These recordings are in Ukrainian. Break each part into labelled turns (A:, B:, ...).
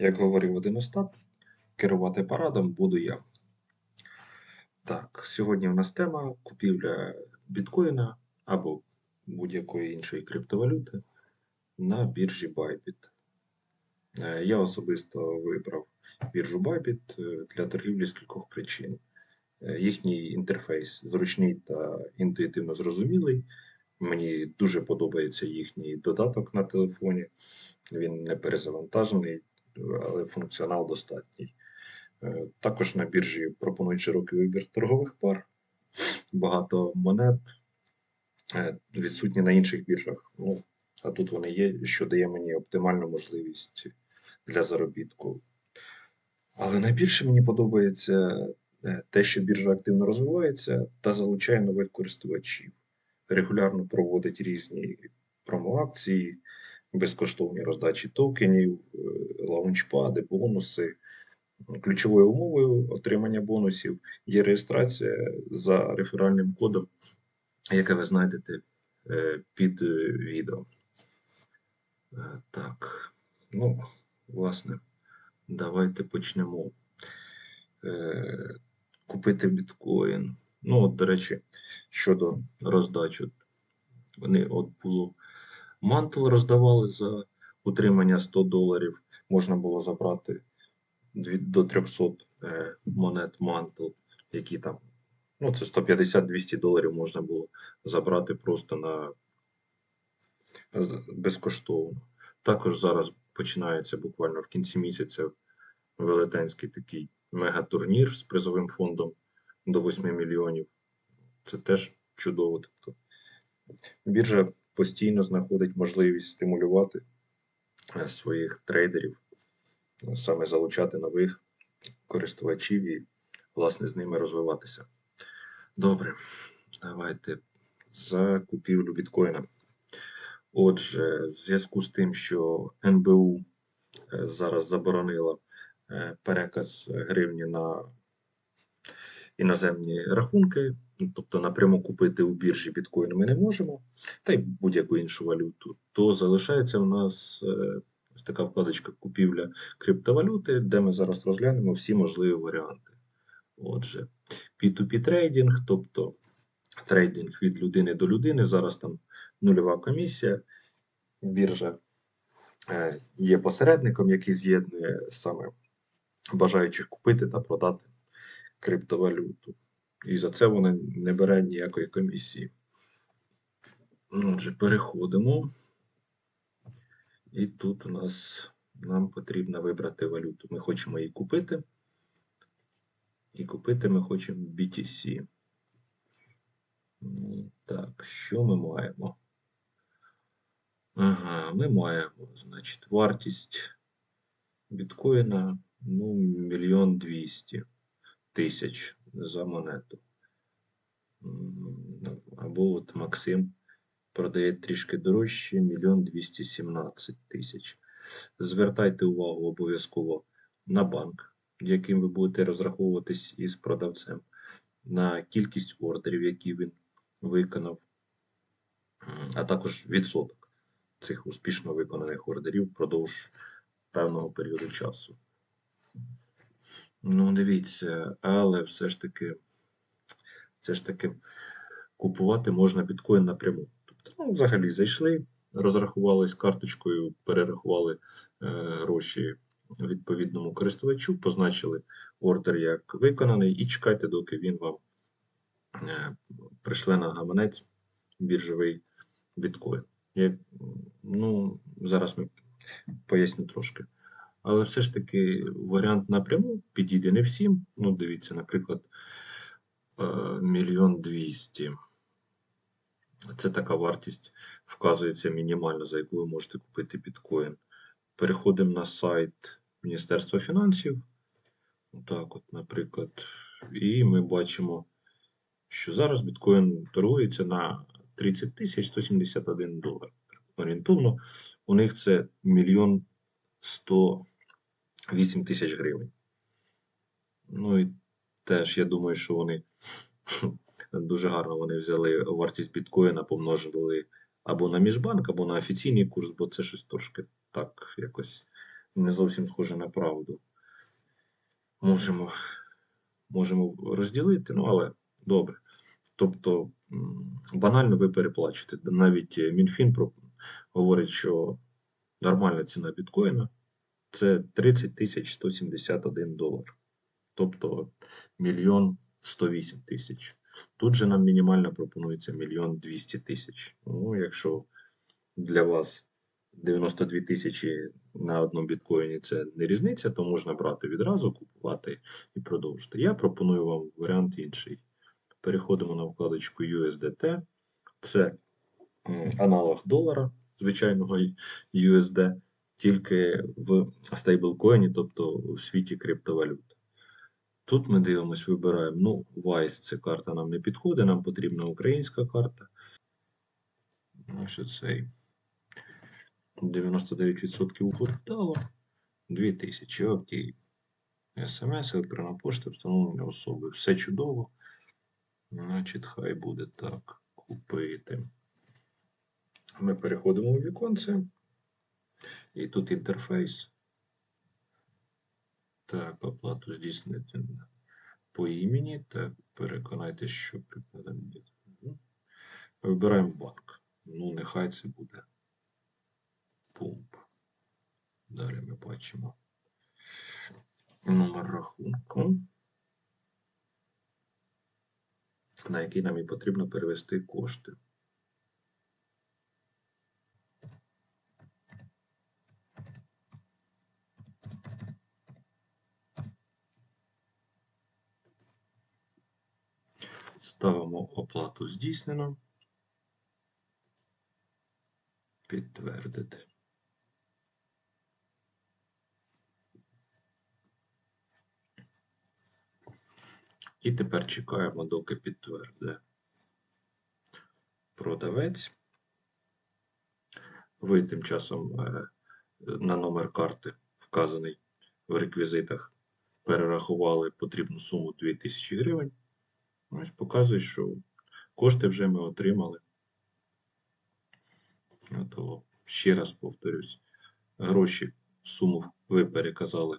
A: Як говорив один Остап, керувати парадом буду я. Так, сьогодні у нас тема купівля біткоїна або будь-якої іншої криптовалюти на біржі Bybit. Е, Я особисто вибрав біржу Bybit е, для торгівлі з кількох причин. Е, Їхній інтерфейс зручний та інтуїтивно зрозумілий. Мені дуже подобається їхній додаток на телефоні. Він не перезавантажений, але функціонал достатній. Е, Також на біржі пропонують широкий вибір торгових пар, багато монет, е, відсутні на інших біржах. Ну, а тут вони є, що дає мені оптимальну можливість для заробітку. Але найбільше мені подобається е, те, що біржа активно розвивається та залучає нових користувачів. Регулярно проводить різні промоакції, безкоштовні роздачі токенів, е, лаунчпади, бонуси. Ключовою умовою отримання бонусів є реєстрація за реферальним кодом, яке ви знайдете е, під е, відео. Так, ну, власне, давайте почнемо. Купити біткоін. Ну, от, до речі, щодо роздач, от вони от було мантл роздавали за утримання 100 доларів. Можна було забрати до 300 е, монет мантл, які там, ну, це 150-200 доларів можна було забрати просто на безкоштовно. Також зараз починається буквально в кінці місяця велетенський такий мегатурнір з призовим фондом до 8 мільйонів. Це теж чудово. Тобто біржа постійно знаходить можливість стимулювати е, своїх трейдерів, е, саме залучати нових користувачів і, власне, з ними розвиватися. Добре, давайте за купівлю біткоїна. Отже, в зв'язку з тим, що НБУ е, зараз заборонила переказ гривні на іноземні рахунки, тобто напряму купити у біржі біткоін ми не можемо, та й будь-яку іншу валюту, то залишається в нас е, ось така вкладочка купівля криптовалюти, де ми зараз розглянемо всі можливі варіанти. Отже, P2P трейдинг, тобто трейдинг від людини до людини, зараз там нульова комісія, біржа е, є посередником, який з'єднує саме бажаючих купити та продати криптовалюту. І за це вона не бере ніякої комісії. Ну, Отже, переходимо. І тут у нас нам потрібно вибрати валюту. Ми хочемо її купити. І купити ми хочемо BTC. Ну, Так, що ми маємо? Ага, ми маємо, значить, вартість біткоїна ну, мільйон двісті тисяч за монету. Або от Максим продає трішки дорожче, мільйон двісті сімнадцять тисяч. Звертайте увагу обов'язково на банк, яким ви будете розраховуватись із продавцем, на кількість ордерів, які він виконав, а також відсоток цих успішно виконаних ордерів впродовж певного періоду часу. Ну, дивіться, але все ж таки, все ж таки купувати можна біткоін напряму. Тобто, ну, взагалі зайшли, розрахувались карточкою, перерахували е, гроші відповідному користувачу, позначили ордер як виконаний, і чекайте, доки він вам е, пришле на гаманець біржовий біткоін. Як, ну, зараз ми поясню трошки. Але все ж таки варіант напряму підійде не всім. Ну, дивіться, наприклад, е, мільйон двісті. Це така вартість вказується мінімальна, за яку ви можете купити біткоін. Переходимо на сайт Міністерства фінансів. Так, от, наприклад, і ми бачимо, що зараз біткоін торгується на 30 тисяч 171 долар. Орієнтовно, у них це мільйон 108 тисяч гривень. Ну і теж я думаю, що вони дуже гарно вони взяли вартість біткоїна, помножили або на міжбанк, або на офіційний курс, бо це щось трошки так якось не зовсім схоже на правду. Можемо, можемо розділити, ну але добре. Тобто, банально ви переплачете. Навіть Мінфін говорить, що нормальна ціна біткоїна це 30 тисяч 171 долар. Тобто мільйон 108 тисяч. Тут же нам мінімально пропонується мільйон 200 тисяч. Ну, якщо для вас 92 тисячі на одному біткоїні це не різниця, то можна брати відразу, купувати і продовжити. Я пропоную вам варіант інший. Переходимо на вкладочку USDT. Це аналог долара, звичайного USD, тільки в стейблкоїні, тобто в світі криптовалют. Тут ми дивимось, вибираємо. Ну, Vice це карта нам не підходить, нам потрібна українська карта. Ось цей 99% капіталу. 2000, окей. СМС, електронна пошта, встановлення особи. Все чудово. Значить, хай буде так. Купити. Ми переходимо у віконце. І тут інтерфейс. Так, оплату здійснити по імені. Так, переконайтеся, що. Вибираємо банк. Ну, нехай це буде пумп. Далі ми бачимо номер рахунку, на який нам і потрібно перевести кошти. Ставимо оплату здійснено. Підтвердити. І тепер чекаємо, доки підтвердить продавець. Ви тим часом е, на номер карти, вказаний в реквізитах, перерахували потрібну суму 2000 гривень. Ось показує, що кошти вже ми отримали. Готово. Ще раз повторюсь, гроші, суму ви переказали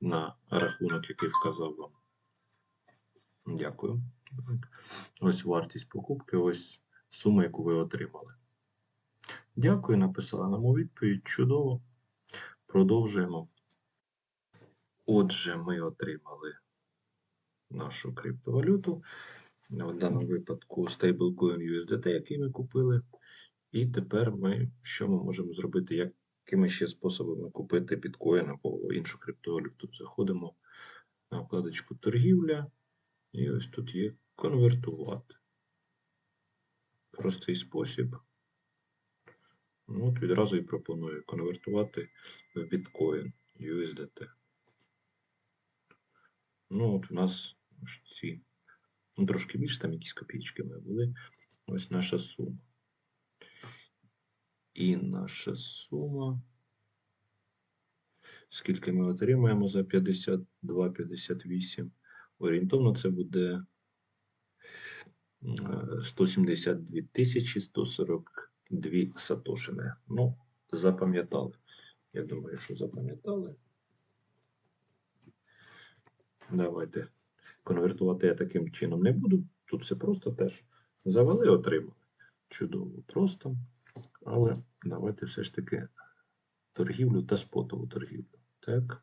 A: на рахунок, який вказав вам. Дякую. Ось вартість покупки, ось сума, яку ви отримали. Дякую, написала нам у відповідь. Чудово. Продовжуємо. Отже, ми отримали нашу криптовалюту. В даному випадку stablecoin USDT, який ми купили. І тепер ми що ми можемо зробити? Якими ще способами купити біткоін або іншу криптовалюту? Заходимо на вкладочку торгівля. І ось тут є конвертувати. Простий спосіб. Ну, от відразу і пропоную конвертувати в біткоін USDT. Ну, от у нас ось ці, ну, трошки більше, там якісь копійки ми були. Ось наша сума. І наша сума. Скільки ми отримаємо за 52-58? Орієнтовно це буде е, 172 тисячі 142 сатошини. Ну, запам'ятали. Я думаю, що запам'ятали. Давайте. Конвертувати я таким чином не буду. Тут все просто теж завели, отримали. Чудово, просто. Але давайте все ж таки торгівлю та спотову торгівлю. Так.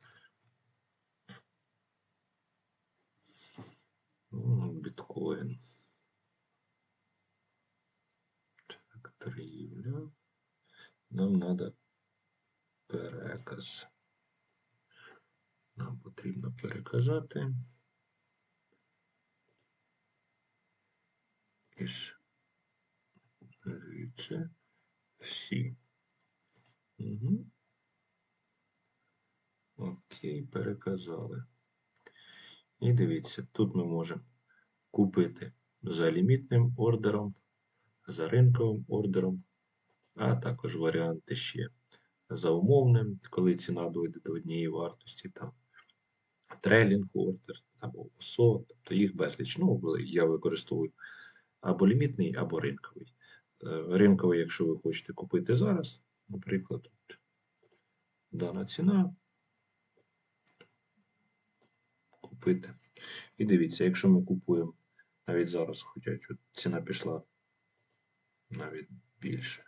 A: Ну, Біткоін. Так, торгівля. Нам треба переказ. Нам потрібно переказати. Із звідси всі. Угу. Окей, переказали. І дивіться, тут ми можемо купити за лімітним ордером, за ринковим ордером, а також варіанти ще за умовним, коли ціна дойде до однієї вартості, там трейлінг ордер або ОСО, тобто їх безліч. Ну, я використовую або лімітний, або ринковий. Е, Ринковий, якщо ви хочете купити зараз, наприклад, дана ціна. Купити. І дивіться, якщо ми купуємо навіть зараз, хоча ціна пішла навіть більше,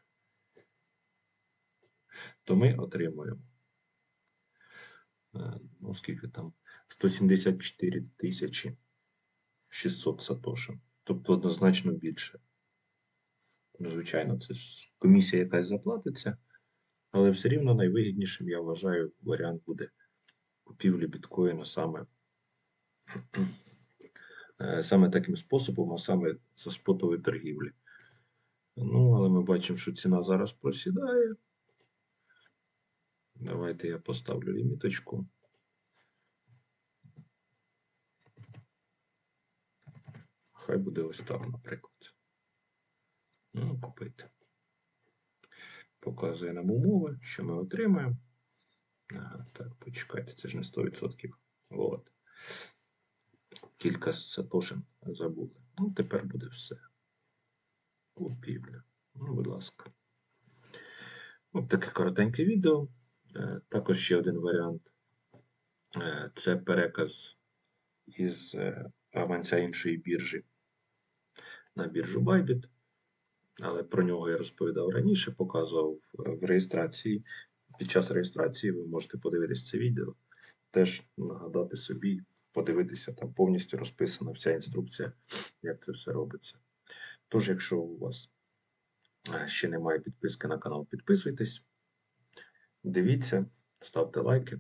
A: то ми отримуємо, е, ну скільки там, 174 тисячі 600 сатошин. Тобто однозначно більше. Ну, звичайно, це ж комісія якась заплатиться, але все рівно найвигіднішим, я вважаю, варіант буде купівлі біткоїну саме, е, саме таким способом, а саме за спотової торгівлі. Ну, але ми бачимо, що ціна зараз просідає. Давайте я поставлю ліміточку. Хай буде ось так, наприклад. Ну, купити. Показує нам умови, що ми отримаємо. Ага, так, почекайте, це ж не 100%. От. Кілька сатошин забули. Ну, тепер буде все. Купівля. Ну, будь ласка. Ось таке коротеньке відео. Е, Також ще один варіант. Е, Це переказ із е, аванця іншої біржі на біржу Bybit. Але про нього я розповідав раніше, показував е, в реєстрації. Під час реєстрації ви можете подивитися це відео, теж нагадати собі, подивитися, там повністю розписана вся інструкція, як це все робиться. Тож, якщо у вас е, ще немає підписки на канал, підписуйтесь, дивіться, ставте лайки.